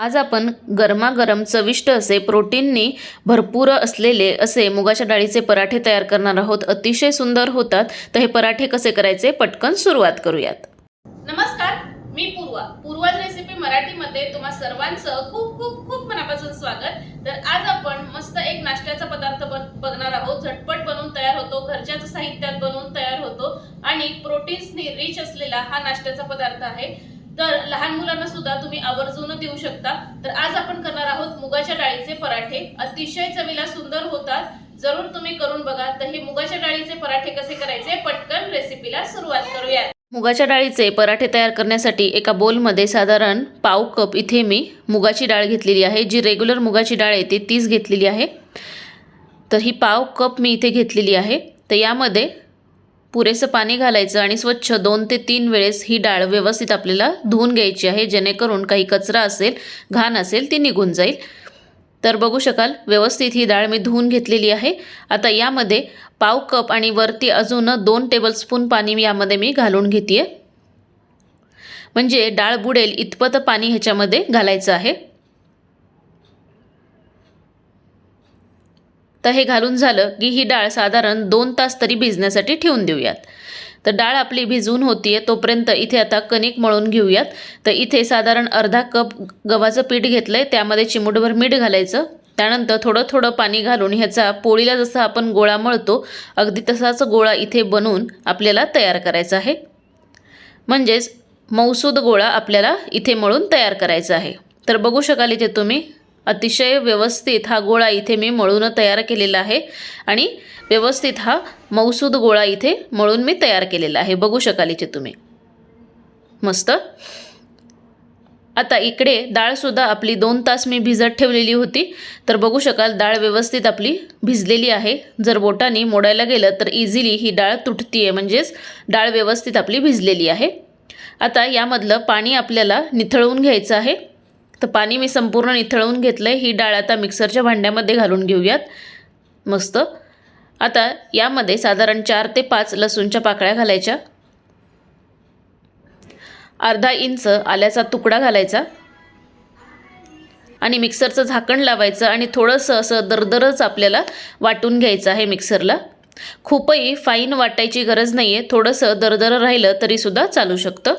आज आपण गरमागरम चविष्ट असे प्रोटीननी भरपूर असलेले असे मुगाच्या डाळीचे पराठे तयार करणार आहोत. अतिशय सुंदर होतात. तर हे पराठे कसे करायचे पटकन सुरुवात करूयात. नमस्कार मी पूर्वा. पूर्वाज रेसिपी मराठीमध्ये तुम्हा सर्वांचं खूप खूप खूप मनापासून स्वागत. तर आज आपण मस्त एक नाश्त्याचा पदार्थ बन- बघणार आहोत. झटपट बनवून तयार होतो. घरच्याच साहित्यात बनवून तयार होतो. आणि प्रोटीन्सनी रिच असलेला हा नाश्त्याचा पदार्थ आहे. तर लहान मुलांना सुद्धा तुम्ही आवर्जून देऊ शकता. तर आज आपण करणार आहोत मुगाच्या डाळीचे पराठे. अतिशय चवीला सुंदर होतात. जरूर तुम्ही करून बघा. तर हे मुगाच्या डाळीचे पराठे कसे करायचे पटकन रेसिपीला सुरुवात करूया मुगाच्या डाळीचे पराठे तयार करण्यासाठी एका बोलमध्ये साधारण पाव कप इथे मी मुगाची डाळ घेतलेली आहे. जी रेग्युलर मुगाची डाळ येते तीच घेतलेली आहे. तर ही पाव कप मी इथे घेतलेली आहे. तर यामध्ये पुरेसं पाणी घालायचं आणि स्वच्छ दोन ते तीन वेळेस ही डाळ व्यवस्थित आपल्याला धुवून घ्यायची आहे जेणेकरून काही कचरा असेल घाण असेल ती निघून जाईल. तर बघू शकाल व्यवस्थित ही डाळ मी धुवून घेतलेली आहे. आता यामध्ये पाव कप आणि वरती अजून दोन टेबलस्पून पाणी यामध्ये मी घालून घेते म्हणजे डाळ बुडेल इतपत पाणी ह्याच्यामध्ये घालायचं आहे. तर हे घालून झालं की ही डाळ साधारण दोन तास तरी भिजण्यासाठी ठेवून देऊयात. तर डाळ आपली भिजवून होतीये तोपर्यंत इथे आता कणिक मळून घेऊयात. तर इथे साधारण अर्धा कप गव्हाचं पीठ घेतलं आहे त्यामध्ये चिमूटभर मीठ घालायचं. त्यानंतर थोडं थोडं पाणी घालून ह्याचा पोळीला जसा आपण गोळा मळतो अगदी तसाच गोळा इथे बनवून आपल्याला तयार करायचा आहे. म्हणजेच मौसूद गोळा आपल्याला इथे मळून तयार करायचा आहे. तर बघू शकाल इथे तुम्ही अतिशय व्यवस्थित हा गोळा इथे मी मळून तयार केलेला आहे आणि व्यवस्थित हा मौसूद गोळा इथे मळून मी तयार केलेला आहे. बघू शकाल इथे तुम्ही. मस्त. आता इकडे डाळसुद्धा आपली दोन तास मी भिजत ठेवलेली होती. तर बघू शकाल डाळ व्यवस्थित आपली भिजलेली आहे. जर बोटाने मोडायला गेलं तर इझिली ही डाळ तुटती आहे म्हणजेच डाळ व्यवस्थित आपली भिजलेली आहे. आता यामधलं पाणी आपल्याला निथळवून घ्यायचं आहे. तर पाणी मी संपूर्ण निथळवून घेतलं आहे ही डाळ आता मिक्सरच्या भांड्यामध्ये घालून घेऊयात. मस्त. आता यामध्ये साधारण चार ते पाच लसूणच्या पाकळ्या घालायच्या. अर्धा इंच आल्याचा तुकडा घालायचा. आणि मिक्सरचं झाकण लावायचं आणि थोडंसं असं दरदरच आपल्याला वाटून घ्यायचं आहे मिक्सरला. खूपही फाईन वाटायची गरज नाही आहे थोडंसं दरदर राहिलं तरीसुद्धा चालू शकतं.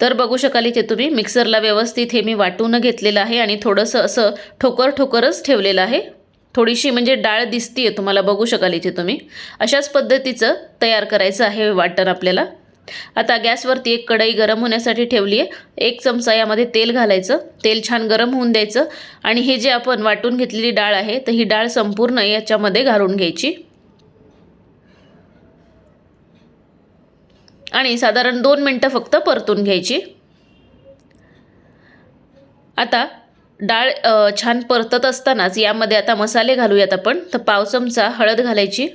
तर बघू शकाल इथे तुम्ही. मिक्सरला व्यवस्थित हे मी वाटून घेतलेलं आहे आणि थोडंसं असं ठोकर ठोकरच ठेवलेलं आहे. थोडीशी म्हणजे डाळ दिसती आहे तुम्हाला बघू शकाल इथे तुम्ही. अशाच पद्धतीचं तयार करायचं आहे वाटण आपल्याला. आता गॅसवरती एक कढई गरम होण्यासाठी ठेवली आहे एक चमचा यामध्ये तेल घालायचं. तेल छान गरम होऊन द्यायचं. आणि हे जे आपण वाटून घेतलेली डाळ आहे तर ही डाळ संपूर्ण याच्यामध्ये घालून घ्यायची. आणि साधारण दोन मिनटं फक्त परतून घ्यायची. आता डाळ छान परतत असतानाच यामध्ये आता मसाले घालूयात आपण. तर पाव चमचा हळद घालायची.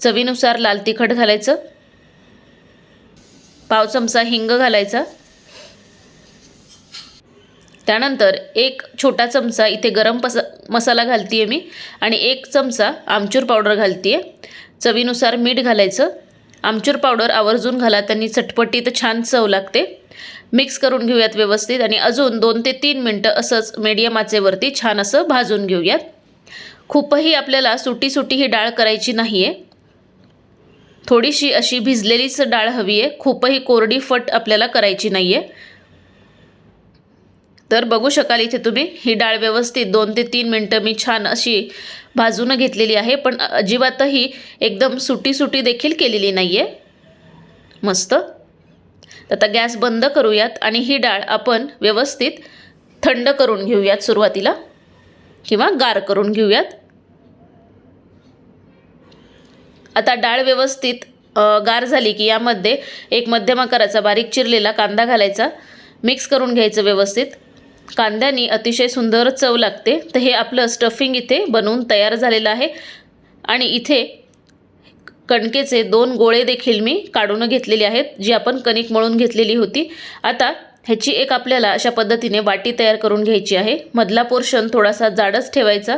चवीनुसार लाल तिखट घालायचं. पाव चमचा हिंग घालायचा. त्यानंतर एक छोटा चमचा इथे गरम पसा मसाला घालते आहे मी. आणि एक चमचा आमचूर पावडर घालते आहे चवीनुसार मीठ घालायचं. आमचूर पावडर आवर्जून घाला त्यांनी चटपटीत छान चव लागते. मिक्स करून घेऊयात व्यवस्थित आणि अजून दोन ते तीन मिनटं असंच मीडियम आचेवरती छान असं भाजून घेऊयात. खूपही आपल्याला सुटी सुटी ही डाळ करायची नाही आहे थोडीशी अशी भिजलेलीच डाळ हवी आहे खूपही कोरडी फट आपल्याला करायची नाही आहे तर बघू शकाल इथे तुम्ही. ही डाळ व्यवस्थित दोन ते तीन मिनटं मी छान अशी भाजून घेतलेली आहे पण अजिबातही एकदम सुटी सुटी देखील केलेली नाही आहे मस्त. तर आता गॅस बंद करूयात आणि ही डाळ आपण व्यवस्थित थंड करून घेऊयात सुरुवातीला किंवा गार करून घेऊयात. आता डाळ व्यवस्थित गार झाली की यामध्ये एक मध्यम आकाराचा बारीक चिरलेला कांदा घालायचा. मिक्स करून घ्यायचं व्यवस्थित. कांद्यानी अतिशय सुंदर चव लागते. तर हे आपलं स्टफिंग इथे बनवून तयार झालेलं आहे. आणि इथे कणकेचे दोन गोळे देखील मी काढून घेतलेले आहेत जी आपण कणिक मळून घेतलेली होती. आता ह्याची एक आपल्याला अशा पद्धतीने वाटी तयार करून घ्यायची आहे. मधला पोर्शन थोडासा जाडच ठेवायचा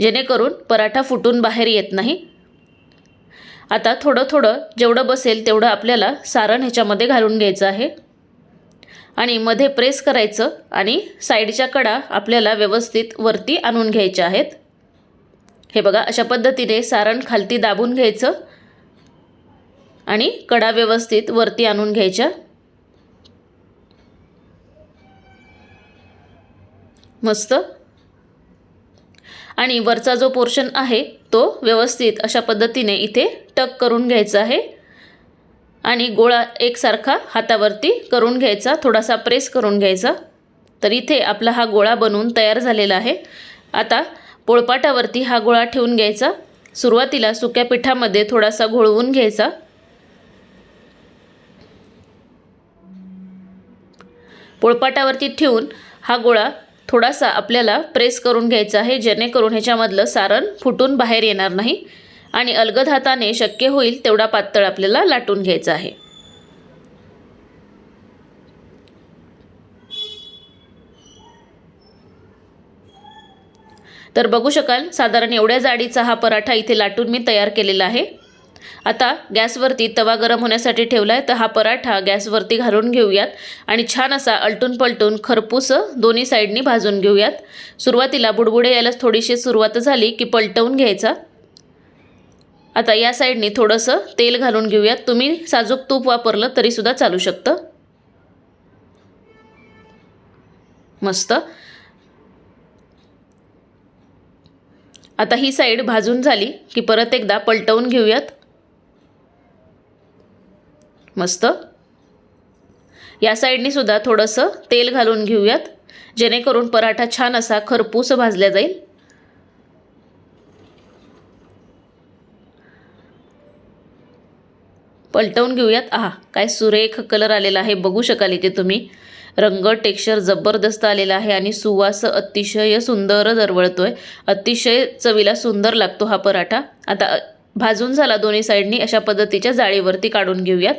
जेणेकरून पराठा फुटून बाहेर येत नाही. आता थोडं थोडं जेवढं बसेल तेवढं आपल्याला सारण ह्याच्यामध्ये घालून घ्यायचं आहे. आणि मध्ये प्रेस करायचं आणि साईडच्या कडा आपल्याला व्यवस्थित वरती आणून घ्यायच्या आहेत. हे बघा अशा पद्धतीने सारण खालती दाबून घ्यायचं आणि कडा व्यवस्थित वरती आणून घ्यायच्या. मस्त. आणि वरचा जो पोर्शन आहे तो व्यवस्थित अशा पद्धतीने इथे टक करून घ्यायचा आहे. आणि गोळा एकसारखा हातावरती करून घ्यायचा थोडासा प्रेस करून घ्यायचा. तर इथे आपला हा गोळा बनवून तयार झालेला आहे. आता पोळपाटावरती हा गोळा ठेवून घ्यायचा. सुरुवातीला सुक्या पिठामध्ये थोडासा घोळवून घ्यायचा. पोळपाटावरती ठेवून हा गोळा थोडासा आपल्याला प्रेस करून घ्यायचा आहे जेणेकरून ह्याच्यामधलं सारण फुटून बाहेर येणार नाही. आणि अलगद हाताने शक्य होईल तेवढा पातळ आपल्याला लाटून घ्यायचा आहे. तर बघू शकाल साधारण एवढ्या जाडीचा हा पराठा इथे लाटून मी तयार केलेला आहे. आता गॅसवरती तवा गरम होण्यासाठी ठेवला आहे तर हा पराठा गॅसवरती घालून घेऊयात आणि छान असा अलटून पलटून खरपूस दोन्ही साईडनी भाजून घेऊयात. सुरुवातीला बुडबुडे यायला थोडीशी सुरुवात झाली की पलटवून घ्यायचा. आता या साईडनी थोडंसं तेल घालून घेऊयात. तुम्ही साजूक तूप वापरलं तरीसुद्धा चालू शकतं. मस्त. आता ही साईड भाजून झाली की परत एकदा पलटवून घेऊयात. मस्त. या साईडनी सुद्धा थोडंसं तेल घालून घेऊयात. जेणेकरून पराठा छान असा खरपूस भाजला जाईल. पलटवून घेऊयात. आहा काय सुरेख कलर आलेला आहे. बघू शकाल इथे तुम्ही. रंग टेक्स्चर जबरदस्त आलेला आहे आणि सुवास अतिशय सुंदर दरवळतोय. अतिशय चवीला सुंदर लागतो हा पराठा. आता भाजून झाला दोन्ही साईडनी अशा पद्धतीच्या जाळीवरती काढून घेऊयात.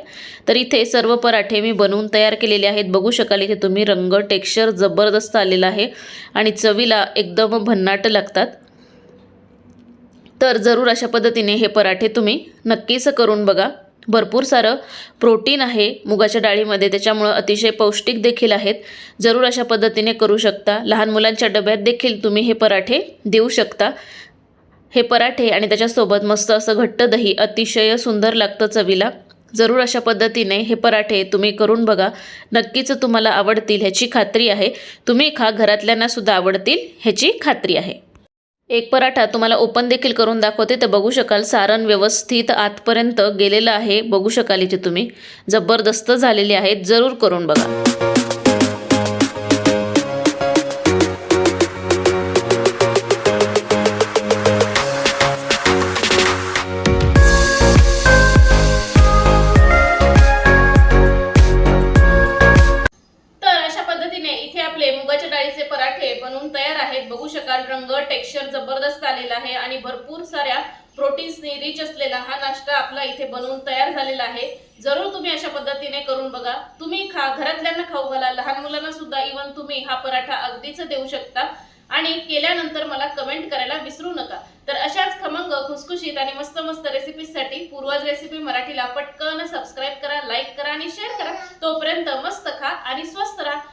तर इथे सर्व पराठे मी बनवून तयार केलेले आहेत. बघू शकाल इथे तुम्ही रंग टेक्स्चर जबरदस्त आलेला आहे आणि चवीला एकदम भन्नाट लागतात. तर जरूर अशा पद्धतीने हे पराठे तुम्ही नक्कीच करून बघा. भरपूर सारं प्रोटीन आहे मुगाच्या डाळीमध्ये त्याच्यामुळं अतिशय पौष्टिक देखील आहेत. जरूर अशा पद्धतीने करू शकता. लहान मुलांच्या डब्यात देखील तुम्ही हे पराठे देऊ शकता. हे पराठे आणि त्याच्यासोबत मस्त असं घट्ट दही अतिशय सुंदर लागतं चवीला. जरूर अशा पद्धतीने हे पराठे तुम्ही करून बघा. नक्कीच तुम्हाला आवडतील ह्याची खात्री आहे. तुम्ही खा घरातल्यांनासुद्धा आवडतील ह्याची खात्री आहे. एक पराठा तुम्हाला ओपन देखील करून दाखवते तर बघू शकाल. सारण व्यवस्थित आतपर्यंत गेलेलं आहे बघू शकाल इथे तुम्ही. जबरदस्त झालेले आहेत जरूर करून बघा. पराठे बनवून तयार आहेत. बघू शकाल रंग टेक्स्चर जबरदस्त आलेला आहे आणि भरपूर साऱ्या प्रोटीन्सने रिच असलेला हा नाश्ता आपला इथे बनवून तयार झालेला आहे. जरूर तुम्ही अशा पद्धतीने करून बघा. तुम्ही खा घरातल्यांना खाऊ घाला. लहान मुलांना सुद्धा इवन तुम्ही हा पराठा अगदीच देऊ शकता. आणि केल्यानंतर मला कमेंट करायला विसरू नका. तर अशाच खमंग खुसखुशीत आणि मस्त मस्त रेसिपीसाठी पूर्वज रेसिपी मराठीला पटकन सबस्क्राईब करा लाईक करा आणि शेअर करा. तोपर्यंत मस्त खा आणि स्वस्त राहा.